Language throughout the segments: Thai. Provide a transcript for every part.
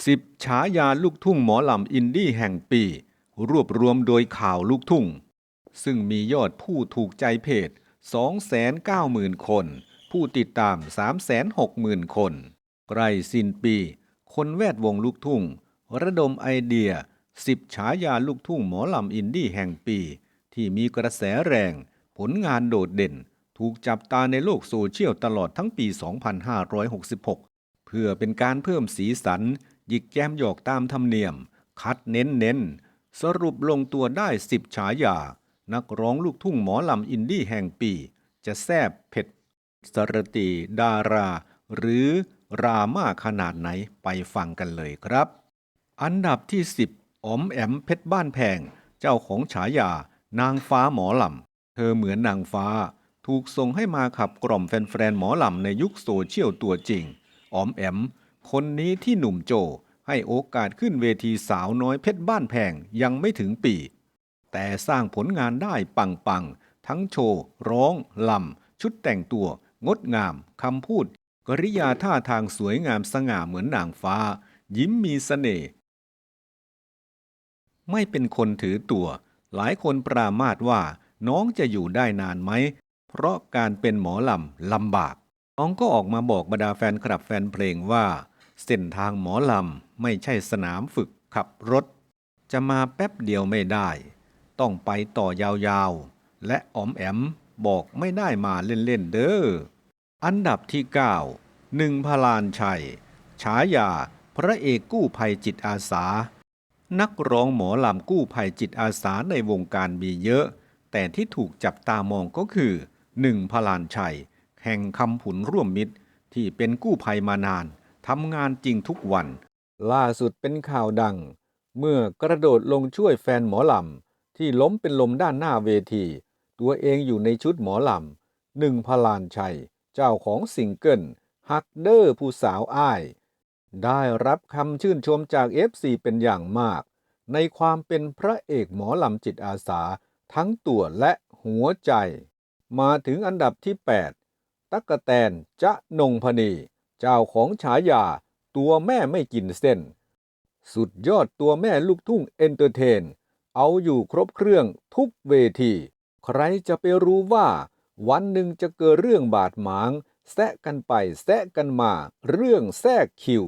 10 ฉายาลูกทุ่งหมอลำอินดี้แห่งปี รวบรวมโดยข่าวลูกทุ่ง ซึ่งมียอดผู้ถูกใจเพจ 290,000 คน ผู้ติดตาม 360,000 คน ใกล้สิ้นปี คนแวดวงลูกทุ่ง ระดมไอเดีย 10 ฉายาลูกทุ่งหมอลำอินดี้แห่งปี ที่มีกระแสแรง ผลงานโดดเด่น ถูกจับตาในโลกโซเชียลตลอดทั้งปี 2566 เพื่อเป็นการเพิ่มสีสัน หยิกแย้มหยอกตามธรรมเนียม คัดเน้นเน้น สรุปลงตัวได้10ฉายา นักร้องลูกทุ่งหมอลำอินดี้แห่งปี จะแซบเผ็ดสรติดารา หรือรามาขนาดไหนไปฟังกันเลยครับ อันดับที่ 10อ๋อมแอมเพชรบ้านแพง เจ้าของฉายา นางฟ้าหมอลำ เธอเหมือนนางฟ้า ถูกส่งให้มาขับกล่อมแฟนๆหมอลำในยุคโซเชียลตัวจริงอ๋อมแอม คนนี้ที่หนุ่มโจให้โอกาสขึ้นเวทีสาวน้อยเพชรบ้านแพงยังไม่ถึงปี แต่สร้างผลงานได้ปังๆ ทั้งโชว์ ร้องลำ ชุดแต่งตัว งดงามคำพูด กริยาท่าทางสวยงามสง่าเหมือนนางฟ้า ยิ้มมีเสน่ห์ไม่เป็นคนถือตัว หลายคนปรามาสว่า น้องจะอยู่ได้นานไหม เพราะการเป็นหมอลำลำบาก น้องก็ออกมาบอกบรรดาแฟนคลับแฟนเพลงว่า เส้นทางหมอลำไม่ใช่สนามฝึกขับรถ จะมาแป๊บเดียวไม่ได้ ต้องไปต่อยาวๆ และอ๋อมแอมบอกไม่ได้มาเล่นๆเด้อ อันดับที่ 9 หนึ่งพลานชัย ฉายา พระเอกกู้ภัยจิตอาสา นักร้องหมอลำกู้ภัยจิตอาสาในวงการมีเยอะ แต่ที่ถูกจับตามองก็คือหนึ่งพลานชัย แห่งคำผุนร่วมมิตรที่เป็นกู้ภัยมานาน ทำงานจริงทุกวัน ล่าสุดเป็นข่าวดัง เมื่อกระโดดลงช่วยแฟนหมอลำ ที่ล้มเป็นลมด้านหน้าเวที ตัวเองอยู่ในชุดหมอลำหนึ่งพลานชัย เจ้าของซิงเกิลฮักเดอร์ผู้สาวอ้าย ได้รับคำชื่นชมจาก FC เป็นอย่างมาก ในความเป็นพระเอกหมอลำจิตอาสา ทั้งตัวและหัวใจ มาถึงอันดับที่ 8 ตั๊กแตนจะนงพนี เจ้าของฉายา ตัวแม่ไม่กินเส้น สุดยอดตัวแม่ลูกทุ่งเอนเตอร์เทน เอาอยู่ครบเครื่องทุกเวที ใครจะไปรู้ว่า วันหนึ่งจะเกิดเรื่องบาดหมาง แซะกันไปแซะกันมา เรื่องแทรกคิว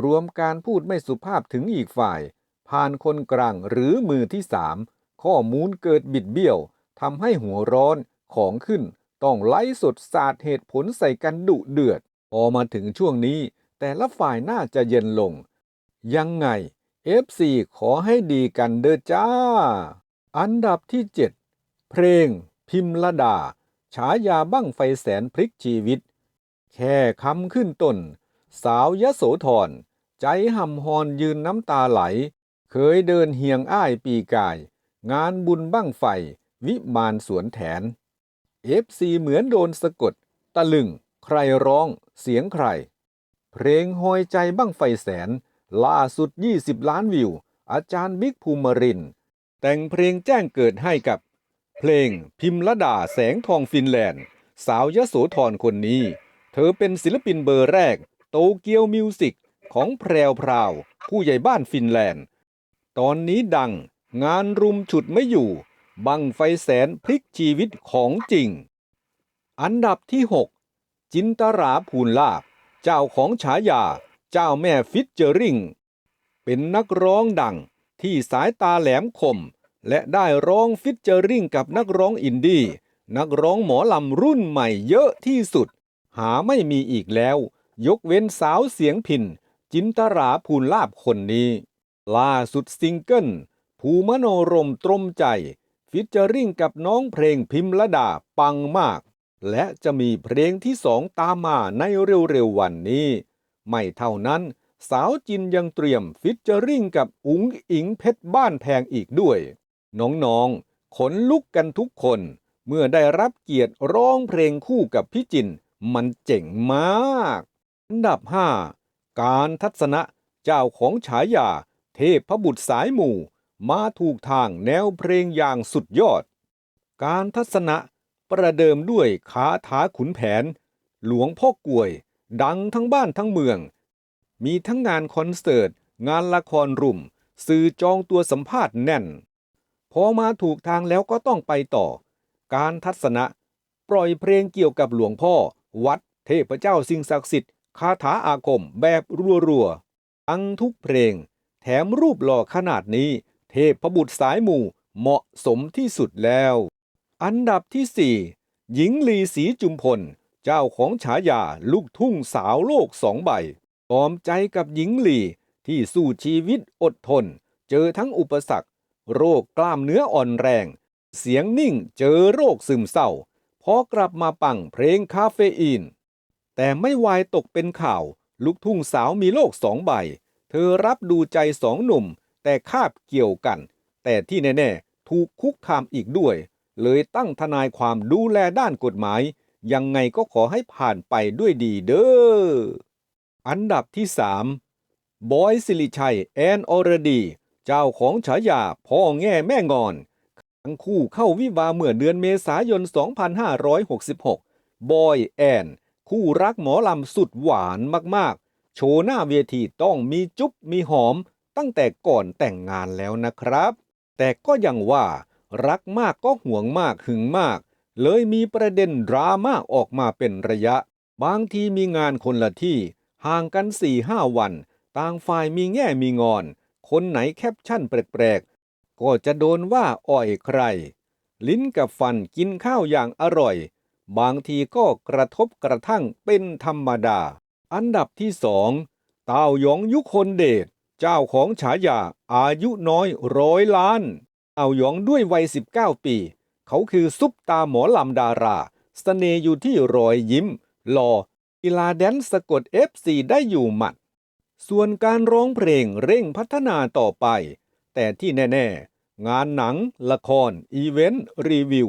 รวมการพูดไม่สุภาพถึงอีกฝ่าย ผ่านคนกลางหรือมือที่สามข้อมูลเกิดบิดเบี้ยวทำให้หัวร้อนของขึ้นต้องไล่สดสาดเหตุผลใส่กันดุเดือด พอมาถึงช่วงนี้แต่ละฝ่ายน่าจะเย็นลง ยังไง FC ขอให้ดีกันเด้อจ้า อันดับที่ 7 เพลง พิมละดา ฉายาบั้งไฟแสนพลิกชีวิต แค่คำขึ้นต้น สาวยโสธรใจห่ำฮอนยืนน้ำตาไหล เคยเดินเฮียงอ้ายปีกาย งานบุญบั้งไฟ วิมานสวนแถนเอฟซีเหมือนโดนสะกด ตะลึง ใครร้องเสียงใคร เพลงหอยใจบั้งไฟแสน ล่าสุด 20 ล้านวิว อาจารย์บิ๊กภูมิริน แต่งเพลงแจ้งเกิดให้กับ เพลงพิมละดาแสงทองฟินแลนด์ สาวยโสธรคนนี้ เธอเป็นศิลปินเบอร์แรก โตเกียวมิวสิกของแพรวพราว ผู้ใหญ่บ้านฟินแลนด์ ตอนนี้ดังงานรุมฉุดไม่อยู่ บังไฟแสนพลิกชีวิตของจริง อันดับที่ 6 จินตราภูลลาภเจ้าของฉายา เจ้าแม่ฟิตเจอริง เป็นนักร้องดังที่สายตาแหลมคม และได้ร้องฟิตเจอริงกับนักร้องอินดี้นักร้องหมอลำรุ่นใหม่เยอะที่สุด หาไม่มีอีกแล้ว ยกเว้นสาวเสียงพินจินตราภูลลาภคนนี้ ล่าสุดซิงเกิลภูมโนรมตรมใจ ฟิชเจอริงกับน้องเพลงพิมละดาปังมาก และจะมีเพลงที่สองตามมาในเร็วๆวันนี้ ไม่เท่านั้นสาวจินยังเตรียมฟิชเจอริงกับอุ๋งอิงเพชรบ้านแพงอีกด้วย น้องๆ ขนลุกกันทุกคน เมื่อได้รับเกียรติร้องเพลงคู่กับพี่จิน มันเจ๋งมากอันดับ 5 การทัศนะเจ้าของฉายา เทพบุตรสายหมู่ มาถูกทางแนวเพลงอย่างสุดยอด การทัศนะ ประเดิมด้วยคาถาขุนแผน หลวงพ่อกลวย ดังทั้งบ้านทั้งเมือง มีทั้งงานคอนเสิร์ต งานละครรุ่ม สื่อจองตัวสัมภาษณ์แน่น พอมาถูกทางแล้วก็ต้องไปต่อ การทัศนะ ปล่อยเพลงเกี่ยวกับหลวงพ่อ วัด เทพเจ้าสิ่งศักดิ์สิทธิ์คาถาอาคมแบบรัวๆทั้งทุกเพลง แถมรูปหล่อขนาดนี้ เทพบุตรสายหมู่เหมาะสมที่สุดแล้ว อันดับที่ 4 หญิงลีศรีจุมพล เจ้าของฉายาลูกทุ่งสาวโลกสองใบพร้อมใจกับหญิงลีที่สู้ชีวิตอดทน เจอทั้งอุปสรรค โรคกล้ามเนื้ออ่อนแรง เสียงนิ่งเจอโรคซึมเศร้าพอกลับมาปังเพลงคาเฟอีน แต่ไม่วายตกเป็นข่าว ลูกทุ่งสาวมีโลกสองใบ เธอรับดูใจสองหนุ่ม แต่คาบเกี่ยวกัน แต่ที่แน่ ๆ ถูกคุกคามอีกด้วย เลยตั้งทนายความดูแลด้านกฎหมาย ยังไงก็ขอให้ผ่านไปด้วยดีเด้อ อันดับที่ 3 บอยสิริชัย แอนอรดี เจ้าของฉายาพ่อแง่แม่งอน ทั้งคู่เข้าวิวาเมื่อเดือนเมษายน 2566 บอยแอน คู่รักหมอลำสุดหวานมากๆ โชว์หน้าเวทีต้องมีจุ๊บมีหอมตั้งแต่ก่อนแต่งงานแล้วนะครับ แต่ก็ยังว่า รักมากก็ห่วงมากหึงมาก เลยมีประเด็นดราม่าออกมาเป็นระยะ บางทีมีงานคนละที่ ห่างกัน4ี่ห้าวัน ต่างฝ่ายมีแง่มีงอน คนไหนแคปชั่นแปลกๆ ก็จะโดนว่าอ่อยใคร ลิ้นกับฟันกินข้าวอย่างอร่อย บางทีก็กระทบกระทั่งเป็นธรรมดา อันดับที่สองเต้าหยองยุคนเดชเจ้าของฉายาอายุน้อยร้อยล้าน เต้าหยองด้วยวัย 19 ปี เขาคือซุปตาหมอลำดาราสเสน่ห์อยู่ที่รอยยิ้มหล่อกีฬาแดนสะกด FC ได้อยู่หมัด ส่วนการร้องเพลงเร่งพัฒนาต่อไป แต่ที่แน่ ๆ งานหนัง ละคร อีเวนต์ รีวิว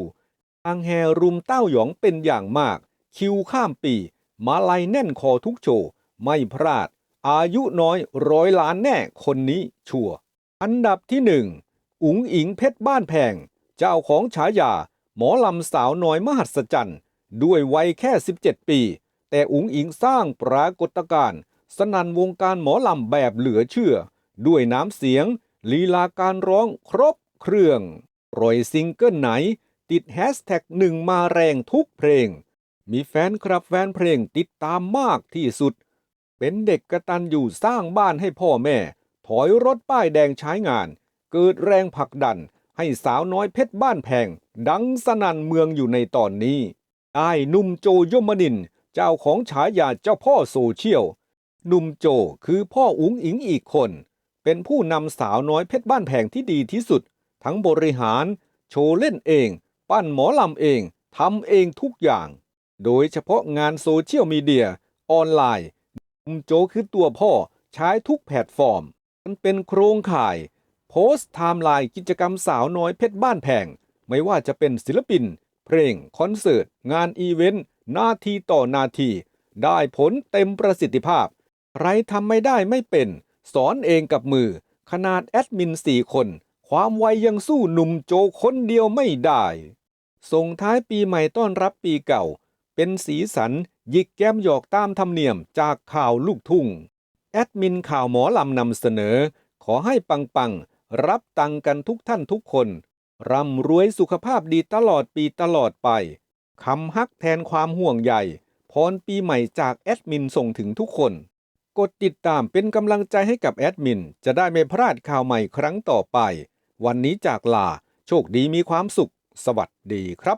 ทางแฮรุมเต้าหยองเป็นอย่างมาก คิวข้ามปี มาลัยแน่นคอทุกโชว์ ไม่พลาด อายุน้อยร้อยล้านแน่คนนี้ชัวร์อันดับที่หนึ่ง อุ๋งอิงเพชรบ้านแพง เจ้าของฉายา หมอลำสาวน้อยมหัศจรรย์ ด้วยวัยแค่ 17 ปี แต่อุ๋งอิงสร้างปรากฏการณ์สนั่นวงการหมอลำแบบเหลือเชื่อ ด้วยน้ำเสียง ลีลาการร้องครบเครื่องปล่อยซิงเกิลไหน ติดแฮชแท็กหนึ่งมาแรงทุกเพลง มีแฟนคลับแฟนเพลงติดตามมากที่สุด เป็นเด็กกระตันอยู่สร้างบ้านให้พ่อแม่ ถอยรถป้ายแดงใช้งาน เกิดแรงผลักดันให้สาวน้อยเพชรบ้านแพง ดังสนั่นเมืองอยู่ในตอนนี้ไอ้หนุ่มโจยมนิน เจ้าของฉายาเจ้าพ่อโซเชียลหนุ่มโจคือพ่ออุ๋งอิงอีกคน เป็นผู้นำสาวน้อยเพชรบ้านแพงที่ดีที่สุด ทั้งบริหาร โชว์เล่นเอง ปั้นหมอลำเองทำเองทุกอย่าง โดยเฉพาะงานโซเชียลมีเดีย ออนไลน์หนุ่มโจคือตัวพ่อใช้ทุกแพลตฟอร์ม มันเป็นโครงข่าย โพสต์ไทม์ไลน์กิจกรรมสาวน้อยเพชรบ้านแพง ไม่ว่าจะเป็นศิลปิน เพลง คอนเสิร์ต งานอีเวนต์นาทีต่อนาที ได้ผลเต็มประสิทธิภาพ ใครทำไม่ได้ไม่เป็น สอนเองกับมือ ขนาดแอดมินสี่คน ความไวยังสู้หนุ่มโจคนเดียวไม่ได้ ส่งท้ายปีใหม่ต้อนรับปีเก่า เป็นสีสันหยิกแก้มหยอกตามธรรมเนียมจากข่าวลูกทุ่ง แอดมินข่าวหมอลำนำเสนอ ขอให้ปังปัง รับตังกันทุกท่านทุกคน ร่ำรวยสุขภาพดีตลอดปีตลอดไปคำฮักแทนความห่วงใยพรปีใหม่จากแอดมินส่งถึงทุกคน กดติดตามเป็นกำลังใจให้กับแอดมิน จะได้ไม่พลาดข่าวใหม่ครั้งต่อไป วันนี้จากลา โชคดีมีความสุข สวัสดีครับ